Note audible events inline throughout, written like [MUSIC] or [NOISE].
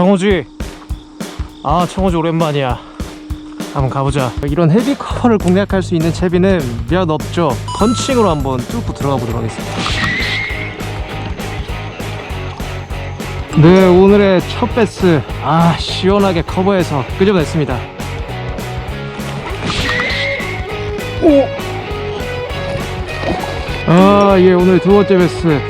청호지 아 청호지 오랜만이야. 한번 가보자. 이런 헤비 커버를 공략할 수 있는 채비는 몇 없죠. 펀칭으로 한번 뚫고 들어가 보도록 하겠습니다. 네 오늘의 첫 배스. 아 시원하게 커버해서 끄집어냈습니다. 오! 아, 예, 오늘 두 번째 베스.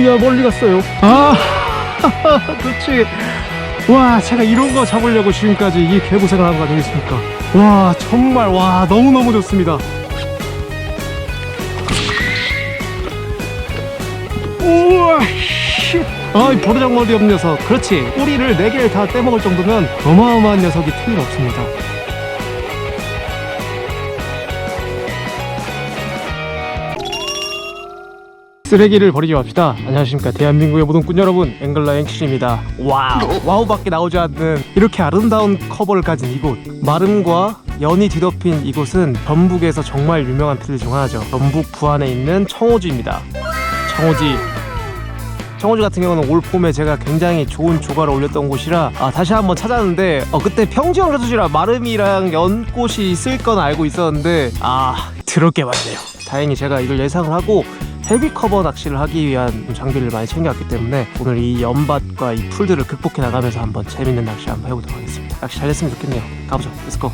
오, 야, 멀리 갔어요. 아, [LAUGHS] 그렇지. 와, 제가 이런 거 잡으려고 지금까지 이 개고생을 한 거 아니겠습니까? 와, 정말, 와, 너무너무 좋습니다. 우와, 씨. 아, 이 버르장머리 없는 녀석. 그렇지. 꼬리를 네 개를 다 떼먹을 정도면 어마어마한 녀석이 틀림없습니다. 쓰레기를 버리지 맙시다. 안녕하십니까 대한민국의 모든 꾼 여러분, 앵글러 앵키입니다. 와우, 와우밖에 나오지 않는 이렇게 아름다운 커버를 가진 이곳. 마름과 연이 뒤덮인 이곳은 전북에서 정말 유명한 필드 중 하나죠. 전북 부안에 있는 청호지입니다. 청호지. 청호지 같은 경우는 올 봄에 제가 굉장히 좋은 조가를 올렸던 곳이라 아, 다시 한번 찾았는데 어, 그때 평지형 저수지라 마름이랑 연꽃이 있을 건 알고 있었는데 아 더럽게 많네요. 다행히 제가 이걸 예상을 하고 헤비 커버 낚시를 하기 위한 장비를 많이 챙겨왔기 때문에 오늘 이 연밭과 이 풀들을 극복해 나가면서 한번 재밌는 낚시 한번 해보도록 하겠습니다. 낚시 잘 됐으면 좋겠네요. 가보죠. 렛츠고.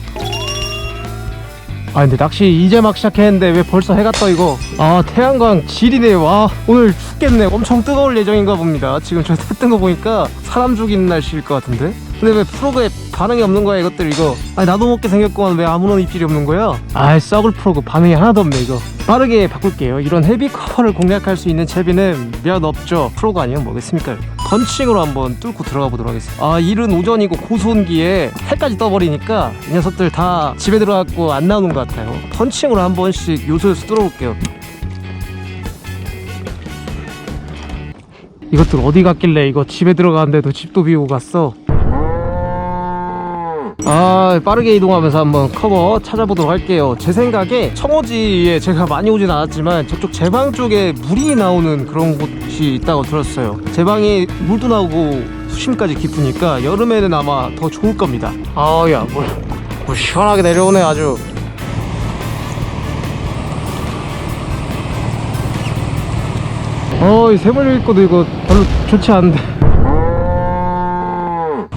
아 근데 낚시 이제 막 시작했는데 왜 벌써 해가 떠 이거 아 태양광 지리네요 와 오늘 춥겠네 엄청 뜨거울 예정인가 봅니다 지금 저 탔던 거 보니까 사람 죽이는 날씨일 것 같은데 근데 왜 프로그에 반응이 없는 거야 이것들 이거? 아니 나도 먹게 생겼구만. 왜 아무런 입질이 없는 거야? 아이 썩을 프로그. 반응이 하나도 없네 이거. 빠르게 바꿀게요. 이런 헤비 커버를 공략할 수 있는 채비는 몇 없죠. 프로가 아니면 뭐겠습니까? 펀칭으로 한번 뚫고 들어가 보도록 하겠습니다. 아 일은 오전이고 고소온기에 해까지 떠버리니까 이 녀석들 다 집에 들어갔고 안 나오는 것 같아요. 펀칭으로 한 번씩 요소요소 뚫어볼게요. 이것들 어디 갔길래 이거 집에 들어가는데도 집도 비우고 갔어 아 빠르게 이동하면서 한번 커버 찾아보도록 할게요. 제 생각에 청호지에 제가 많이 오진 않았지만 저쪽 제방 쪽에 물이 나오는 그런 곳이 있다고 들었어요. 제방이 물도 나오고 수심까지 깊으니까 여름에는 아마 더 좋을 겁니다. 아야 물, 물 시원하게 내려오네 아주. 어이 있고도 이거 별로 좋지 않은데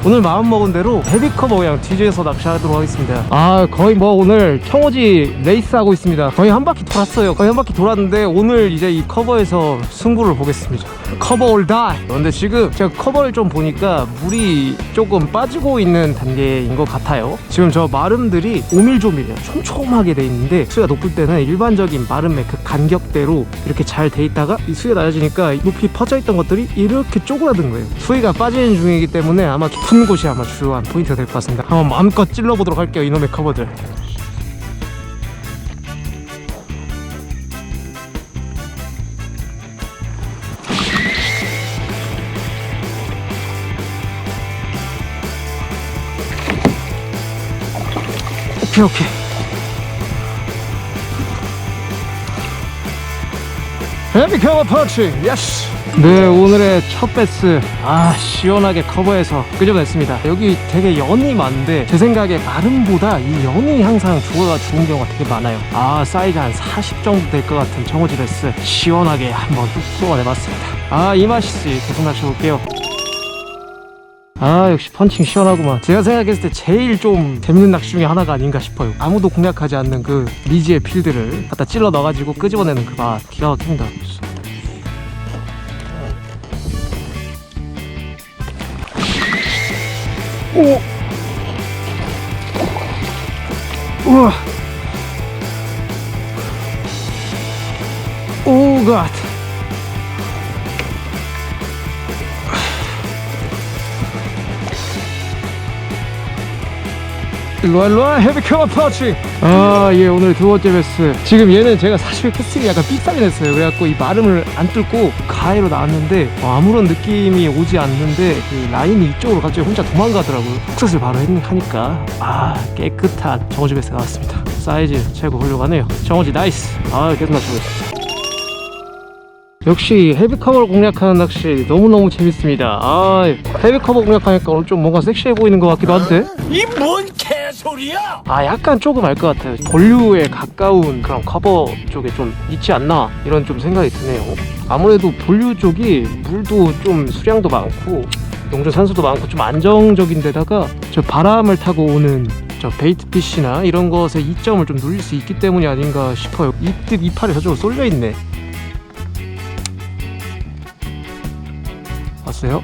오늘 마음먹은 대로 헤비커버 그냥 뒤져서 낚시하도록 하겠습니다. 아 거의 뭐 오늘 청호지 레이스 하고 있습니다. 거의 한 바퀴 돌았어요. 거의 한 바퀴 돌았는데 오늘 이제 이 커버에서 승부를 보겠습니다. 커버 올 다이 근데 지금 제가 커버를 좀 보니까 물이 조금 빠지고 있는 단계인 것 같아요. 지금 저 마름들이 오밀조밀해요. 촘촘하게 돼 있는데 수위가 높을 때는 일반적인 마름의 그 간격대로 이렇게 잘 돼 있다가 이 수위가 낮아지니까 높이 퍼져 있던 것들이 이렇게 쪼그라든 거예요. 수위가 빠지는 중이기 때문에 아마 곳이 아마 주요한 포인트가 될 것 같습니다. 한번 마음껏 찔러보도록 할게요 이놈의 커버들. 오케이 오케이. 헤비 커버 펀치. 예스 네 오늘의 첫 배스. 아 시원하게 커버해서 끄집어냈습니다. 여기 되게 연이 많은데 제 생각에 마름보다 이 연이 항상 조화가 좋은 경우가 되게 많아요. 아 사이즈 한 40 정도 될 것 같은 청어지 배스. 시원하게 한번 뚝 풀어내봤습니다. 아 이 맛이지. 계속 마셔볼게요. 아 역시 펀칭 시원하구만. 제가 생각했을 때 제일 좀 재밌는 낚시 중에 하나가 아닌가 싶어요. 아무도 공략하지 않는 그 미지의 필드를 갖다 찔러 넣어가지고 끄집어내는 그 맛. 기가 막힙니다 오 우와 오 일로와 일로와 헤비 커버 퍼치. 아예 오늘 두 번째 베스 지금 얘는 제가 사실 캐스팅이 약간 삑사리 냈어요. 그래갖고 이 마름을 안 뚫고 가해로 나왔는데 어, 아무런 느낌이 오지 않는데 그 라인이 이쪽으로 갑자기 혼자 도망가더라고요. 훅셋을 바로 했, 하니까. 아 깨끗한 정어지 베스 나왔습니다. 사이즈 최고 훌륭하네요. 정어지 나이스. 아 계속 맞추고 있습니다. 역시 헤비커버를 공략하는 낚시 너무너무 재밌습니다. 아 헤비커버 공략하니까 오늘 좀 뭔가 섹시해 보이는 것 같기도 한데. 이 뭔 개 소리야! 아 약간 조금 알 것 같아요. 본류에 가까운 그런 커버 쪽에 좀 있지 않나? 이런 좀 생각이 드네요. 아무래도 본류 쪽이 물도 좀 수량도 많고 용존 산소도 많고 좀 안정적인 데다가 저 바람을 타고 오는 저 베이트피쉬나 이런 것의 이점을 좀 누릴 수 있기 때문이 아닌가 싶어요. 이뜻 이팔이 저쪽으로 쏠려 있네. 왔어요?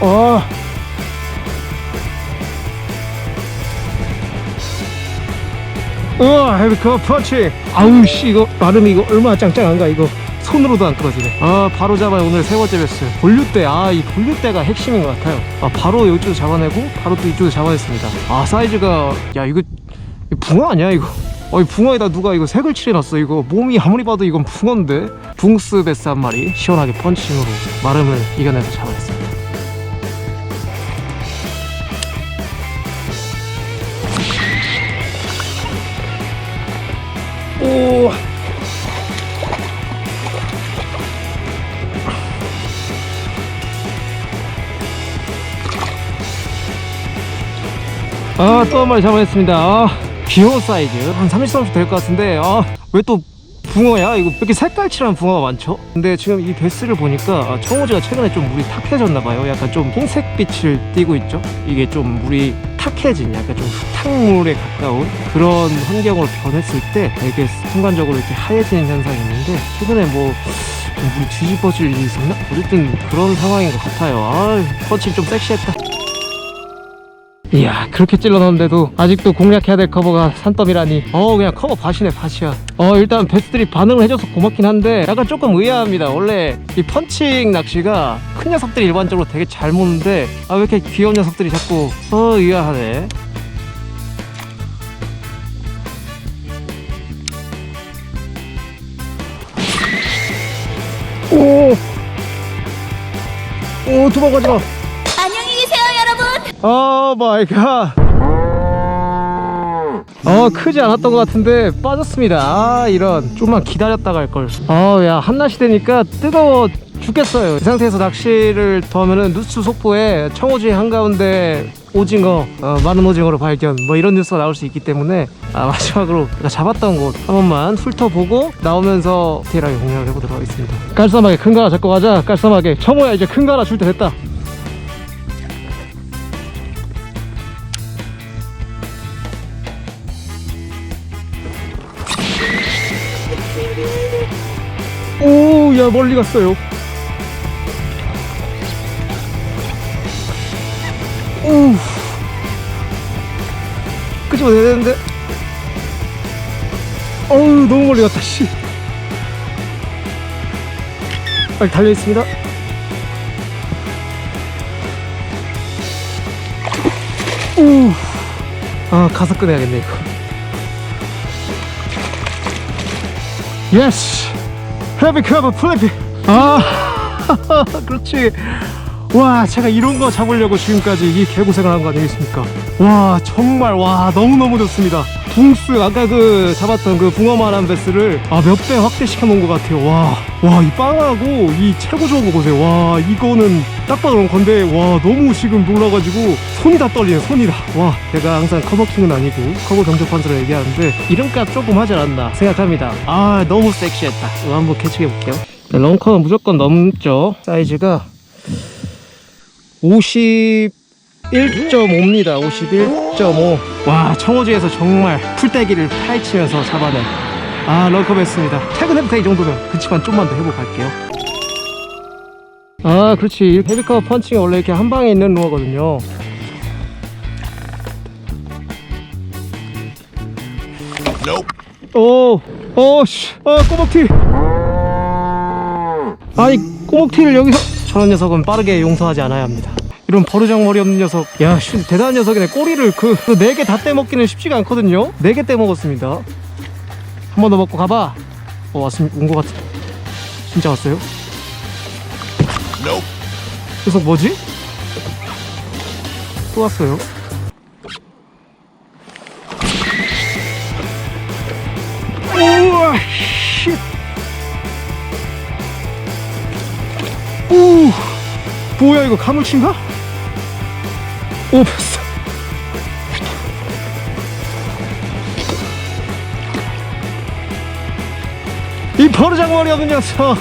어. 어, 헤비커 펀치. 아우 씨 이거 발음이 이거 얼마나 짱짱한가 이거. 손으로도 안 떨어지네. 아 바로 잡아요 오늘 세 번째 베스. 볼류대 아 이 볼류대가 핵심인 것 같아요. 아 바로 이쪽도 잡아내고 바로 또 이쪽도 잡아냈습니다. 아 사이즈가 야 이거, 이거 붕어 아니야 이거? 어이 붕어에다 누가 이거 색을 칠해놨어 이거 몸이 아무리 봐도 이건 붕어인데 붕스 베스 한 마리 시원하게 펀칭으로 마름을 이겨내서 잡아냈습니다. 오. 아, 또 한 마리 잡아냈습니다. 아, 귀여운 사이즈. 한 30cm 될것 같은데, 아, 왜 또 붕어야? 이거 왜 이렇게 색깔칠한 붕어가 많죠? 근데 지금 이 베스를 보니까 아, 청호지가 최근에 좀 물이 탁해졌나봐요. 약간 좀 흰색빛을 띠고 있죠? 이게 좀 물이 탁해진, 약간 좀 흙탕물에 가까운 그런 환경으로 변했을 때 되게 순간적으로 이렇게 하얘지는 현상이 있는데, 최근에 뭐, 좀 물이 뒤집어질 일이 있었나? 어쨌든 그런 상황인 것 같아요. 아, 펀칭 좀 섹시했다. 이야 그렇게 찔러넣는데도 아직도 공략해야 될 커버가 산더미라니. 어 그냥 커버 밭이네 밭이야. 어 일단 베스들이 반응을 해줘서 고맙긴 한데 약간 조금 의아합니다. 원래 이 펀칭 낚시가 큰 녀석들이 일반적으로 되게 잘 모는데 아 왜 이렇게 귀여운 녀석들이 자꾸 어 의아하네. 오! 오 도망가지 마 오 마이 갓. 어 크지 않았던 것 같은데 빠졌습니다. 아 이런 좀만 기다렸다가 할 걸. 아야 한낮이 되니까 뜨거워 죽겠어요. 이 상태에서 낚시를 더 하면은 누수 속보에 청호지 한가운데 오징어 어, 마른 오징어로 발견 뭐 이런 뉴스가 나올 수 있기 때문에 아, 마지막으로 제가 잡았던 곳 한 번만 훑어보고 나오면서 디테일하게 공략을 해보도록 하겠습니다. 깔쌈하게 큰 거 하나 잡고 가자. 깔쌈하게 청호야 이제 큰 거 하나 줄 때 됐다. 오, 야, 멀리 갔어요. 오. 끄집어내야 되는데. 어우, 너무 멀리 갔다, 씨. 빨리 달려있습니다. 오. 아, 가서 꺼내야겠네, 이거. 예스! 헤비 커버 플래피. 아 [LAUGHS] 그렇지. 와 제가 이런 거 잡으려고 지금까지 이 개고생을 한 거 아니겠습니까? 와 정말 와 너무너무 좋습니다 붕스 아까 그 잡았던 그 붕어만한 베스를 아 몇 배 확대시켜 놓은 것 같아요. 와 와 이 빵하고 이 최고 좋은 거 보세요. 와 이거는 딱 봐도 그런 건데 와 너무 지금 놀라가지고 손이 다 떨리네 손이 다와 제가 항상 커버킹은 아니고 커버 경적 판사로 얘기하는데 이름값 조금 하지 않았나 생각합니다. 아 너무 섹시했다. 이거 한번 캐치해 볼게요. 런커는 무조건 넘죠. 사이즈가 51.5입니다. 51.5 와 청호지에서 정말 풀떼기를 파헤치면서 잡아낸 아 퇴근해도 돼이 정도면 그치만 좀만 더 해보고 갈게요. 아 그렇지. 헤비커버 펀칭이 원래 이렇게 한 방에 있는 루어거든요. 오, 오, 씨, 아, 꼬먹티. 아니, 꼬먹티를 여기서. 저런 녀석은 빠르게 용서하지 않아야 합니다. 이런 버르장머리 없는 녀석. 야, 씨, 대단한 녀석이네. 꼬리를 그, 네 개 다 떼먹기는 쉽지가 않거든요. 네 개 떼먹었습니다. 한 번 더 먹고 가봐. 어, 왔습, 온것 같아. 진짜 왔어요? 녀석 뭐지? 또 왔어요. 우와, 씨. 오, 뭐야 이거 가물치인가? 오, 봤어. 이 버르장머리 없는 녀석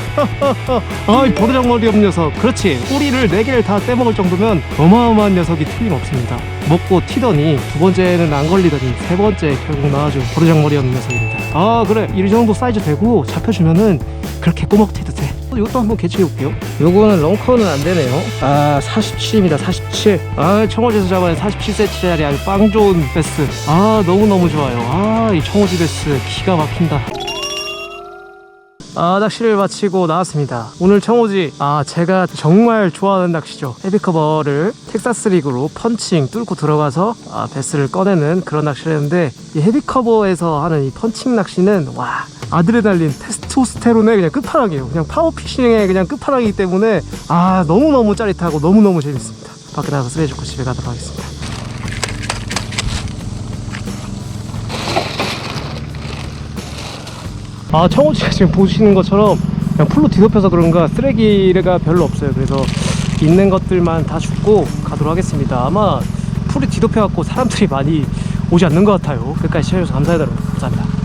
아이 버르장머리 없는 녀석. 그렇지. 꼬리를 네 개를 다 떼먹을 정도면 어마어마한 녀석이 틀림없습니다. 먹고 튀더니 두 번째는 안 걸리더니 세 번째 결국 나와준 버르장머리 없는 녀석입니다. 아 그래. 이 정도 사이즈 되고 잡혀주면은 그렇게 꼬먹 돼 이것도 한번 개척해 볼게요. 요거는 런커는 안 되네요. 아 47입니다 47 아 청어지에서 잡아낸 47cm짜리 아주 빵 좋은 베스. 아 너무너무 좋아요. 아 이 청어지 베스 기가 막힌다. 아, 낚시를 마치고 나왔습니다. 오늘 청호지, 아, 제가 정말 좋아하는 낚시죠. 헤비커버를 텍사스 리그로 펀칭 뚫고 들어가서 아, 베스를 꺼내는 그런 낚시를 했는데, 이 헤비커버에서 하는 이 펀칭 낚시는, 와, 아드레날린, 테스토스테론의 그냥 끝판왕이에요. 그냥 파워피싱의 그냥 끝판왕이기 때문에, 아, 너무너무 짜릿하고 너무너무 재밌습니다. 밖에 나가서 쓰레기 줍고 집에 가도록 하겠습니다. 아 청호지가 지금 보시는 것처럼 그냥 풀로 뒤덮여서 그런가 쓰레기가 별로 없어요 그래서 있는 것들만 다 줍고 가도록 하겠습니다 아마 풀이 뒤덮여 갖고 사람들이 많이 오지 않는 것 같아요 끝까지 시청해주셔서 감사하다고 감사합니다